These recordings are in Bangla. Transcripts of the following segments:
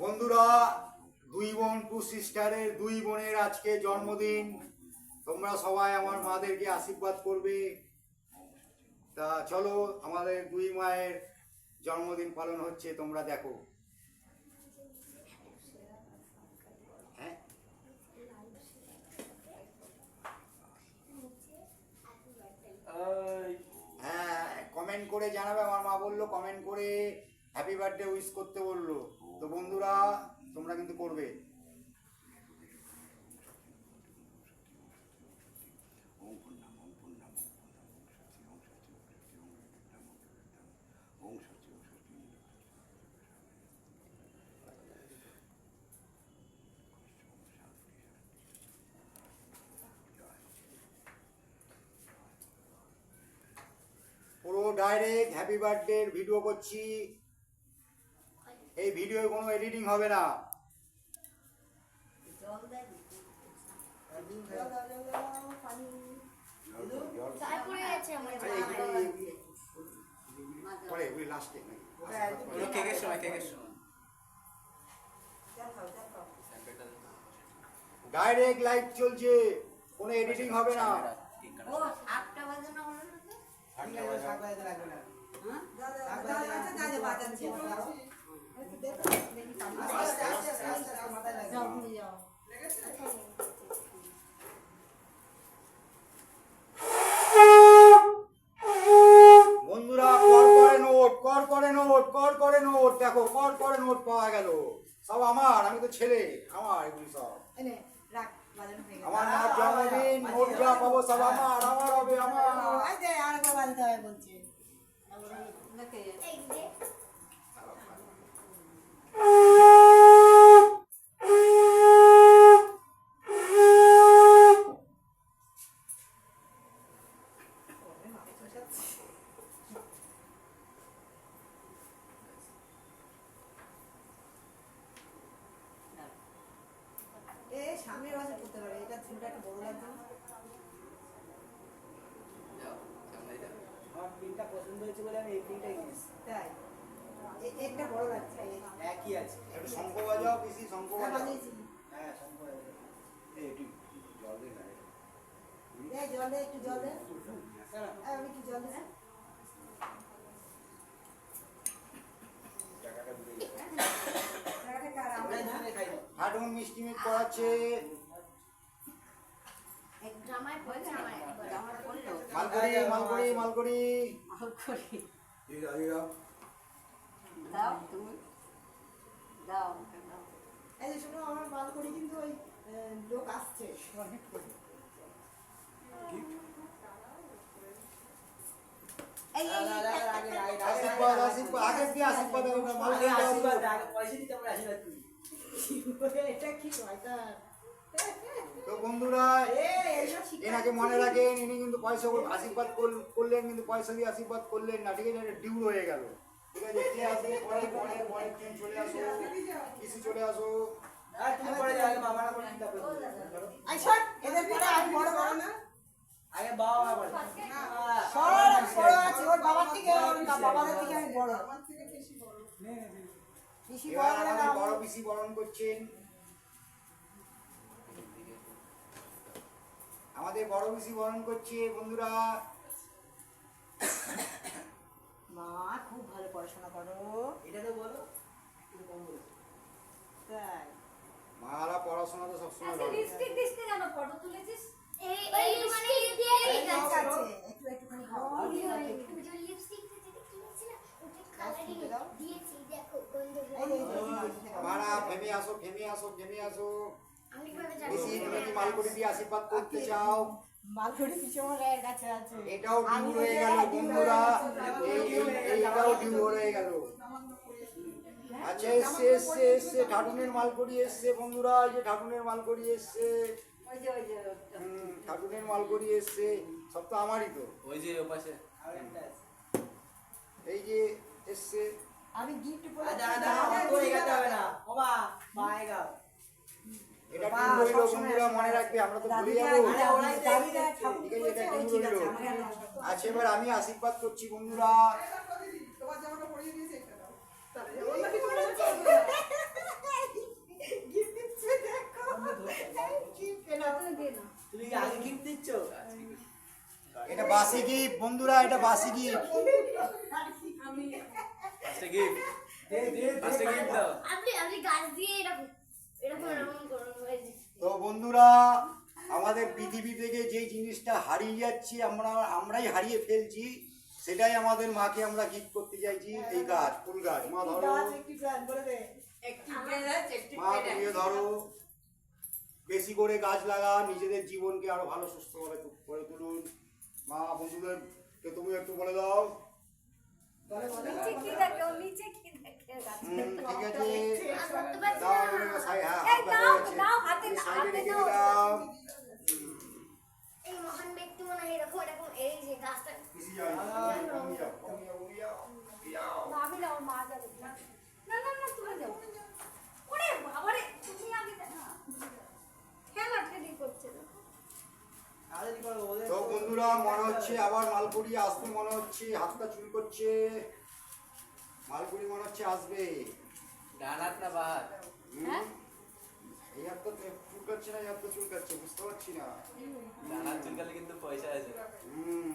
বন্ধুরা দুই বোন টু সিস্টারের দুই বোনের আজকে জন্মদিন। তোমরা সবাই আমার মাদেরকে আশীর্বাদ করবে। তা চলো আমাদের দুই মায়ের জন্মদিন পালন হচ্ছে তোমরা দেখো। হ্যাঁ? হ্যাঁ কমেন্ট করে জানাবে। আমার মা বলল কমেন্ট করে হ্যাপি বার্থডে উইশ করতে বলল। তো বন্ধুরা, তোমরা কিন্তু করবে। ডাইরেক্ট হ্যাপি বার্থডে ভিডিও করছি। এই ভিডিও কোনো এডিটিং হবে না। ডাইরেক্ট লাইভ চলছে কোনো এডিটিং হবে না। ও সাতটা বাজানো হলো না তো? যাও তুমি যাও বন্ধুরা কর করে নোট কর করে নোট কর করে নোট দেখো কর করে নোট পাওয়া গেল। সব আমার আমি তো ছেলে আমার এগুলি সব। হয়ে আমার মার জন্মদিন নোট যা পাবো সব আমার আমার হবে আমার। এই আর হবে বলছে এ সামনের বাসে করতে পারে এটা চুলটা একটা বড় লাগবে না? যাও সামনে যাও আমার প্রিন্টটা পছন্দ হয়েছে বলে আমি এই প্রিন্টটাই কিনেছি তাই এ- একটা বড় লাগছে এই- একই আছে একটু শঙ্খ বাজাও পিসি শঙ্খ হ্যাঁ, বাজাও বানিয়েছি। হ্যাঁ সম্ভব এই একটু জল দে না এই জল একটু জল। আমি একটু জল। দে। টাকাটা কার? আমার না? খাই হাটুন মিষ্টি মিট করাচ্ছে এক জামায় পড়েছে আমার একবার আমার পড়ল? মালকড়ি মালকড়ি মালকড়ি। দাও তুমি। দাও এই যে আমার বালকনি কিন্তু ওই লোক আসছে অনেক করে। এই এই, এই, আগে আগে আগে আশীর্বাদ আশীর্বাদ আগে দিয়ে আশীর্বাদ আশীর্বাদ আগে পয়সা দিতে আমরা আশীর্বাদ করি এটা কি শয়তান? তো বন্ধুরা এনাকে মনে রাখেন ইনি কিন্তু পয়সা আশীর্বাদ করলেন কিন্তু পয়সা দিয়ে আশীর্বাদ করলেন না ঠিক আছে? ডিউ হয়ে গেল। ঠিক আছে? কে আসবে? পরে পরে পরে তুমি চলে আসো কিছু চলে আসো। আগে বাবারা থেকে বাবাদের থেকে আমি বড় বেশি বড় এবার হলে না বড় আমার- পিসি বরণ করছেন আমাদের বড় পিসি বরণ করছে বন্ধুরা মা খুব ভালো পড়াশোনা করো এটা তো বলো একটু তাই মারা পড়াশোনা তো সবসময় ভালো লিপস্টিক দিস কেন ফটো তুলেছিস এই এই মানে দিয়ে এই গেছে ঠিক আছে একটু খাও যে লিপস্টিকটা যেটা কিনেছিলাম ওটা কালারিং ফুটে দাও। দিয়েছি দেখো গন্ধ এই যে, এই যে, এই যে, মারা ফেমে আসো ফেমে আসো ফেমে আসো আমি কীভাবে জানি পিসি তুমি কি মালকুড়ি দিয়ে আশীর্বাদ করতে চাও। মালকড়ি আছে। এটাও গেল বন্ধুরা। এইটাও হয়ে গেল। আচ্ছা এসছে এসছে এসছে ঠাকুনের মালকড়ি এসছে বন্ধুরা। এই যে মালকড়ি এসছে। ঠাকুরের মালকড়ি এসছে। সব তো আমারই তো। ওই যে ওপাশে এই যে এসছে। আমি গিফট আচ্ছা আচ্ছা আমার তো এগাতে হবে না। এটা বন্ধুরা মনে রাখবে আমরা তো ভুলে যাব। আরে ওরাই তো দাদিরা ঠাকুর ঠিক আছে এটা। আচ্ছা এবার আমি আশীর্বাদ করছি বন্ধুরা। এটা বাসি গিফট বন্ধুরা এটা বাসি গিফট। গিফট গিফট দাও আপনি আপনি গাছ দিয়ে এরকম যে। তো বন্ধুরা আমাদের পৃথিবী থেকে যেই জিনিসটা হারিয়ে যাচ্ছি আমরা আমরাই হারিয়ে ফেলছি সেটাই আমাদের মাকে আমরা গিফট করতে চাইছি এই গাছ ফুল গাছ। মা ধরো। গাছ একটি প্ল্যান করে দে। মা তুমিও ধরো বেশি করে গাছ লাগা নিজেদের জীবনকে আরও ভালো সুস্থভাবে তু- করে তুলুন। মা বন্ধুদেরকে তুমি একটু বলে দাও। নিচে কি দেখে ও নিচে কি দেখে গাছ হুম, ঠিক আছে আর করতে পারছি দাও না। এবার সাই- হ্যাঁ, এই হাত দাও, ব্যথা হচ্ছে। দাও, হাতে এই মহান ব্যক্তি মনে হয় এরকম এরকম এই যে গাছটা না ওর মা যাবে না না না না তুমি যাও ওরে বাবারে তুমি আগে খেলা ঠেলি করছে না তাড়াতাড়ি করো ওদের তো বন্ধুরা মনে হচ্ছে আবার মালপুরি আসবে মনে হচ্ছে হাতটা চুল করছে মালপুরি মনে হচ্ছে আসবে ডান হাত না হ্যাঁ? এই হাতটা তো চুল না বুঝতে পারছি না। হাত চুলকালে কিন্তু পয়সা আছে। হুম।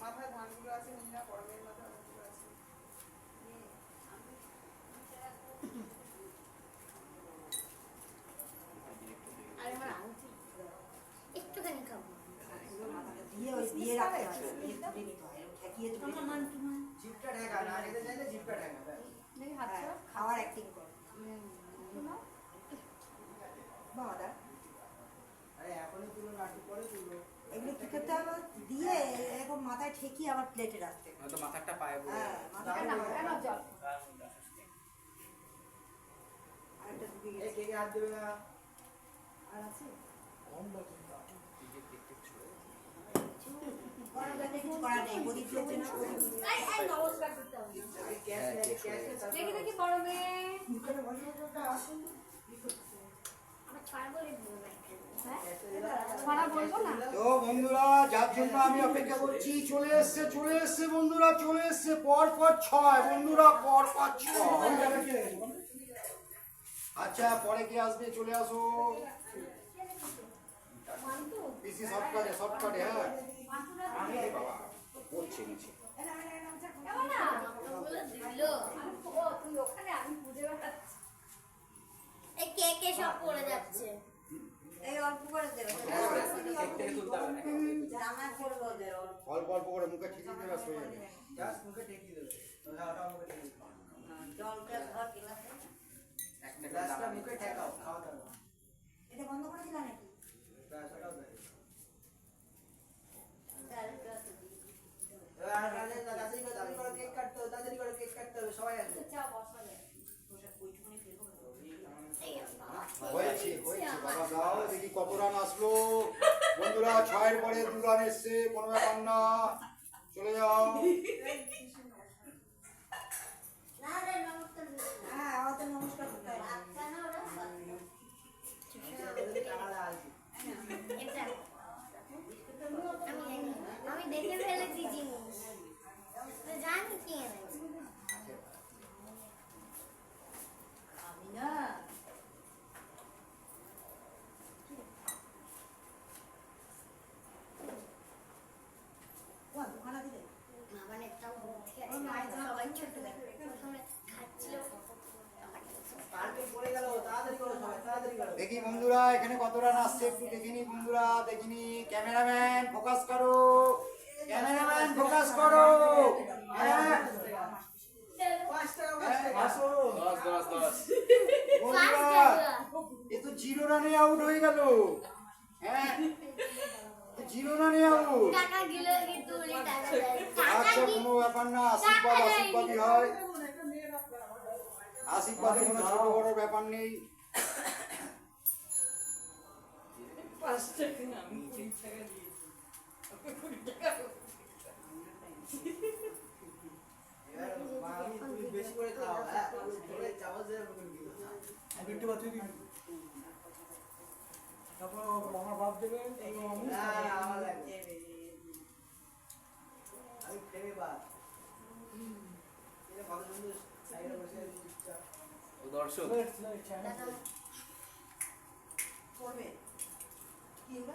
মাথায় ধানগুলো আছে নিনা পরমের মাথায় আছে। আর আমার একটুখানি খাব। দিয়ে ওই দিয়ে রাখতে হয় হয় এরকম ঠেকিয়ে তুলে নিতে। জিপটা ঢাকা না খেতে চাইলে জিপটা ঢাকা ব্যাস। দেখি হাত ছাড়া। খাওয়ার অ্যাক্টিং কর শোনো বাবা দা আরে এখনই তুলো তুলো। এগুলো কি করতে হবে? দিয়ে এরকম মাথায় ঠেকিয়ে আবার প্লেটে রাখতে। হয়তো মাথাটা পায়ে হ্যাঁ জল আরেকটা ঢুকে গেছে আর আছে? কম করা তো বন্ধুরা যার জন্য আমি অপেক্ষা করছি চলে এসছে চলে এসছে বন্ধুরা চলে এসছে পর পর ছয় বন্ধুরা পর পর ছয়। আচ্ছা পরে কে আসবে? চলে আসো। পিসি শর্টকাটে শর্টকাটে হ্যাঁ। নিচে কে কে সব পড়ে যাচ্ছে? অল্প করে দেবে অল্প অল্প করে মুখে ঠিকই দেবে হয়ে যাবে। জাস্ট মুখে দেবে। জলটা ধর গেলাসে। একটা গ্লাসটা মুখে ঠেকাও খাওয়া দাওয়া এটা বন্ধ করে দিলা নাকি? ব্যাস ওটাও দেয় তাহলে এবার তাড়াতাড়ি তাড়াতাড়ি করে তাড়াতাড়ি করে কেক কাটতে হবে তাড়াতাড়ি করে কেক কাটতে হবে সবাই আসবে। হয়েছে হয়েছে দেখি কত রান আসলো বন্ধুরা, ছয়ের পরে দু রান এসছে, কোনো ব্যাপার না চলে যাও না রে নমস্কার দিও না। হ্যাঁ আমার তো নমস্কার করতে হবে কেন ওরা ওদের টাকাটা আসবে এটা আমি জানি আমি দেখে ফেলেছি জিনিস তো জানি কি এনেছে আমি না ও দোকানা দিলে মামানেরটাও বুদ্ধি আছে সবাই ছোট প্রথমে খাচ্ছিল পার্কে পড়ে গেল তাড়াতাড়ি করো সবাই তাড়াতাড়ি করো দেখি বন্ধুরা এখানে কত রান আসছে একটু দেখিনি বন্ধুরা দেখিনি ক্যামেরাম্যান ফোকাস করো। ক্যামেরাম্যান ফোকাস করো। হ্যাঁ। বন্ধুরা এ তো জিরো রানে আউট হয়ে গেল। হ্যাঁ। জিরো রানে আউট আচ্ছা কোনো ব্যাপার না আশীর্বাদ আশীর্বাদই হয়। আশীর্বাদে কোনো ছোট বড় ব্যাপার নেই। এবার মা, আমি তুমি বেশি করে খাও ধরে চামচ দিয়ে মুখে ঢুকিয়ে দাও। না, না, আমার লাগবে। আমি ফেলে বাদ কতজন সাইডে বসে আছে ও দর্শক দাদা করবে কি ওটা?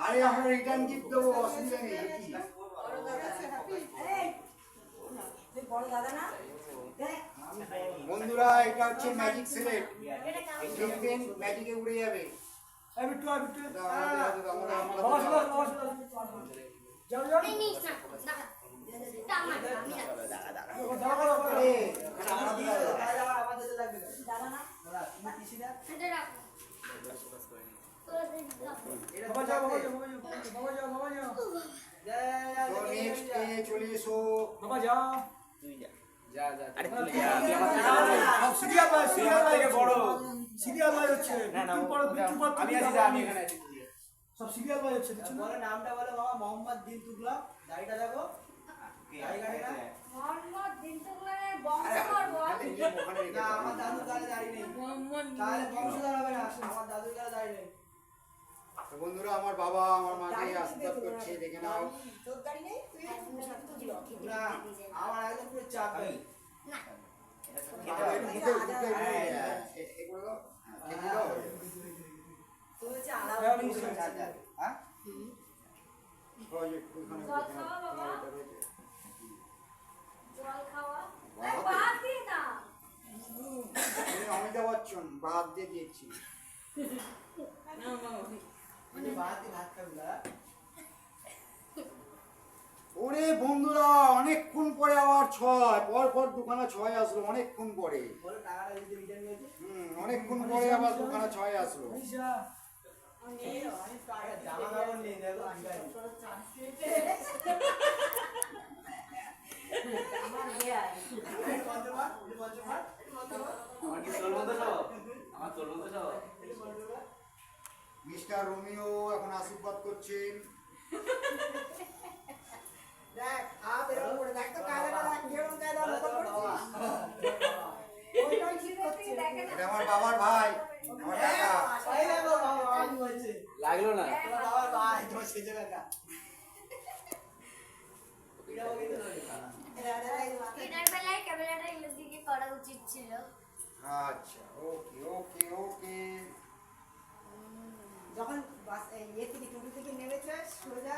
আরে আমরা রিটার্ন গিফট দেবো অসুবিধা নেই দাদা না দেখ বন্ধুরা এটা হচ্ছে ম্যাজিক সিলেট দেখবেন ম্যাজিকে উড়ে যাবে বিট্টু বিট্টু সিরিয়াল হচ্ছে না না আমি আছি আমি এখানে আছি। সব সিরিয়াল ভাই হচ্ছে কিছু বলে নামটা বলে বাবা মোহাম্মদ দিন তুগলক দাড়িটা দেখো বংশধর বল। না আমার দাদুর গালে দাড়ি নেই। তাহলে বংশধর হবে না আমার দাদুর গালে দাড়ি নেই। বন্ধুরা আমার বাবা আমার মাকে আশীর্বাদ করছে দেখে নাও। না আমার একদম পুরো চাপ নেই। অমিতাভ বচ্চন দিয়ে দিয়েছি ওরে বন্ধুরা অনেকক্ষণ পরে আবার ছয় পর পর দুখানা ছয় আসলো অনেকক্ষণ পরে। অনেকক্ষণ পরে আবার দুখানা ছয় আসলো। মিস্টার রোমিও এখন আশীর্বাদ করছেন। দেখ হাত এরকম করে দেখ তো কায়দাটা দেখ যেরকম কায়দা মতো করছিস? ওইটাই ঠিক করছিস দেখে না এটা আমার বাবার ভাই। লাগল না? করা উচিত ছিল। আচ্ছা ওকে ওকে ওকে। যখন বাস এই ইয়ে থেকে টোটো থেকে নেমেছে সোজা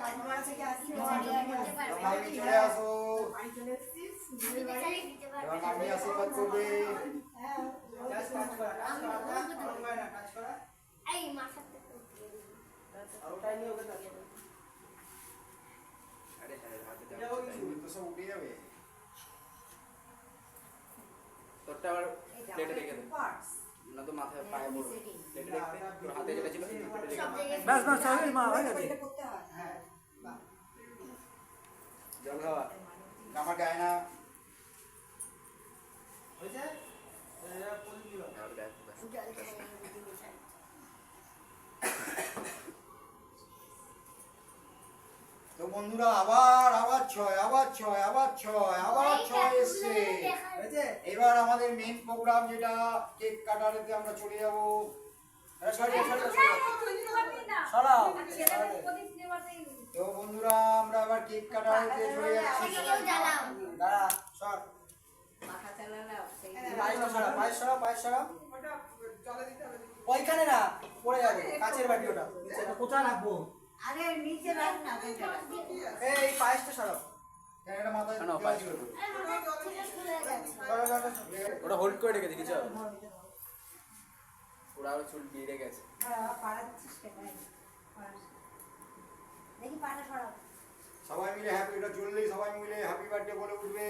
কাজমারা থেকে আসছি দিতে পারবে মাম্মি চলে আসো বাড়ি চলে এসেছিস দিতে চাইলে দিতে এবার পারবে মাম্মি আশীর্বাদ করবে হ্যাঁ কাজ কাজ করা, কাজ করা, কাজ করা, কাজ করা, কাজ করা। এই মাথাতে উঠিয়ে দিই। আর ওটাই নিয়ে ওকে দেখো। আরে আরে হাতে দাও। এটাও কিছু। এগুলো তো সব উঠে যাবে তোরটা আবার প্লেটে রেখে দে পার্টস না তো মাথায় পায়ে পড়বে প্লেটে রেখে দে তোর হাতে যেটা ছিল সেটা প্লেটে রেখে সব দে জায়গায় ব্যাস ব্যাস চল মা হয়ে গেছে এটা করতে হয় হ্যাঁ। বাহ জল খাওয়া আমার গায়ে না হয়েছে? এরা প্রদীপ দিল। আর দেখ ব্যাস। জল খেয়ে নিয়ে দিতে চাই। তো বন্ধুরা আবার আবার ছয় আবার ছয় আবার ছয় আবার ছয় এসছে। এবার আমাদের মেন প্রোগ্রাম যেটা কেক কাটারেতে আমরা চলে যাব। নেওয়াতেই তো বন্ধুরা আমরা আবার কেক কাটারেতে চলে যাচ্ছি। জ্বালাও। দাঁড়া, সর। ওইখানে না পড়ে যাবে কাচের বাটি ওটা। কোথায় রাখব? আরে নিচে রাখ না এই পায়েসটা সরাও। ওটা হোল্ড করে রেখেছে কিছু ওরা আরও চুল বেড়ে গেছে। হ্যাঁ সবাই মিলে হ্যাপি এটা জ্বললেই সবাই মিলে হ্যাপি বার্থডে বলে উঠবে।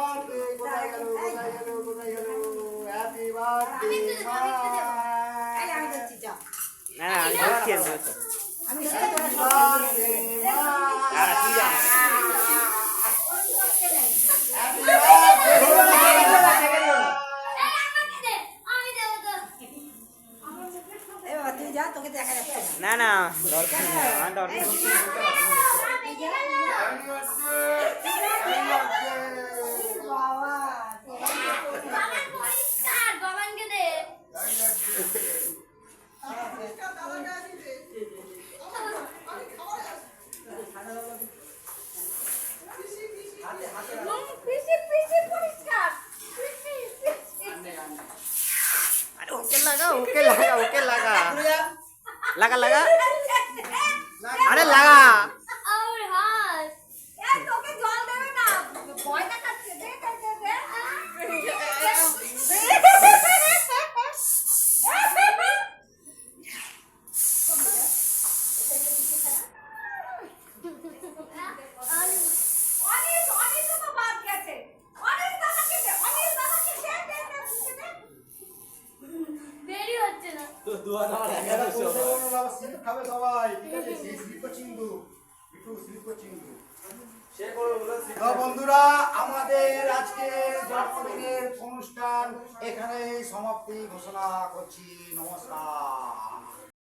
বার্থডে কোথায় গেল কোথায় গেল কোথায় গেল না না না দরকার দরকার lagi. ちの